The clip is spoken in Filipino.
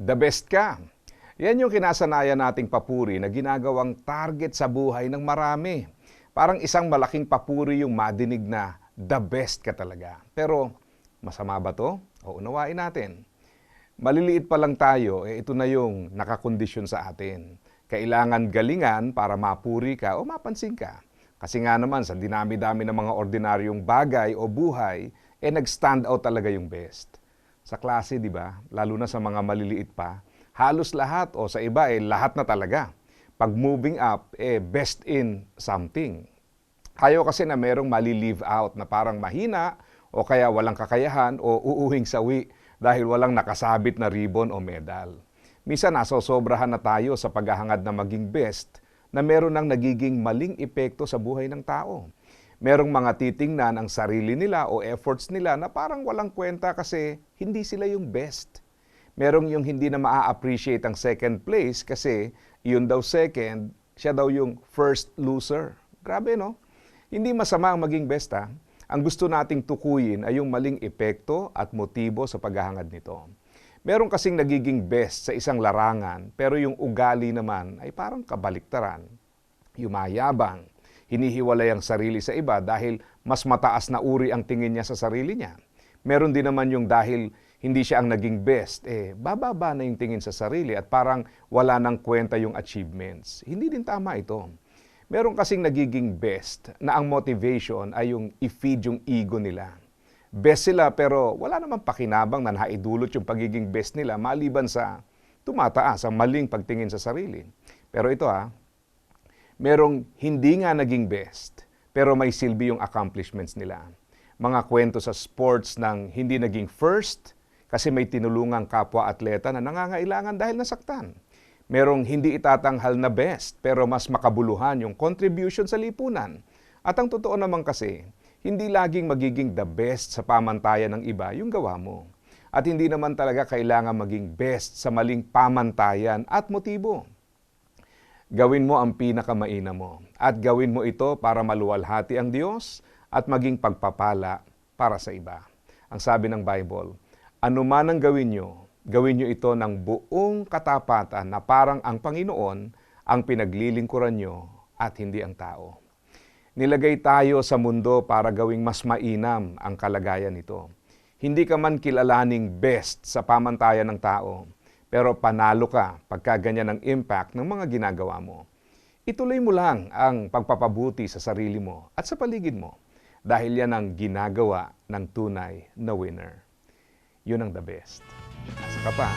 the best ka. Yan yung kinasanayan nating papuri na ginagawang target sa buhay ng marami. Parang isang malaking papuri yung madinig na the best ka talaga. Pero masama ba to? O unawain natin. Maliliit pa lang tayo, eh ito na yung nakakondisyon sa atin. Kailangan galingan para mapuri ka o mapansin ka. Kasi nga naman sa dinami-dami ng mga ordinaryong bagay o buhay, eh nag-stand out talaga yung best. Sa klase, di ba? Lalo na sa mga maliliit pa, halos lahat o sa iba eh lahat na talaga. Pag moving up, eh best in something. Ayaw kasi na merong mali-leave out na parang mahina o kaya walang kakayahan o uuhing sawi dahil walang nakasabit na ribbon o medal. Minsan nasosobrahan na tayo sa paghahangad na maging best na meron ng nagiging maling epekto sa buhay ng tao. Merong mga titingnan ang sarili nila o efforts nila na parang walang kwenta kasi hindi sila yung best. Merong yung hindi na maa-appreciate ang second place kasi yun daw second, siya daw yung first loser. Grabe no? Hindi masama ang maging best ha. Ang gusto nating tukuyin ay yung maling epekto at motibo sa paghahangad nito. Meron kasing nagiging best sa isang larangan, pero yung ugali naman ay parang kabaliktaran. Yumayabang, hinihiwalay ang sarili sa iba dahil mas mataas na uri ang tingin niya sa sarili niya. Meron din naman yung dahil hindi siya ang naging best, eh bababa na yung tingin sa sarili at parang wala nang kwenta yung achievements. Hindi din tama ito. Meron kasing nagiging best na ang motivation ay yung i-feed yung ego nila. Best sila pero wala namang pakinabang na naidulot yung pagiging best nila maliban sa tumataas ang maling pagtingin sa sarili. Pero ito ha, merong hindi nga naging best pero may silbi yung accomplishments nila. Mga kwento sa sports ng hindi naging first kasi may tinulungang kapwa-atleta na nangangailangan dahil nasaktan merong hindi itatanghal na best pero mas makabuluhan yung contribution sa lipunan. At ang totoo naman kasi, hindi laging magiging the best sa pamantayan ng iba yung gawa mo. At hindi naman talaga kailangan maging best sa maling pamantayan at motibo. Gawin mo ang pinakamaina mo at gawin mo ito para maluwalhati ang Diyos at maging pagpapala para sa iba. Ang sabi ng Bible, anuman ang gawin nyo, gawin nyo ito ng buong katapatan na parang ang Panginoon ang pinaglilingkuran nyo at hindi ang tao. Nilagay tayo sa mundo para gawing mas mainam ang kalagayan nito. Hindi ka man kilalaning best sa pamantayan ng tao, pero panalo ka pagka ganyan ang impact ng mga ginagawa mo. Ituloy mo lang ang pagpapabuti sa sarili mo at sa paligid mo dahil yan ang ginagawa ng tunay na winner. Yun ang the best. Asa ka pa?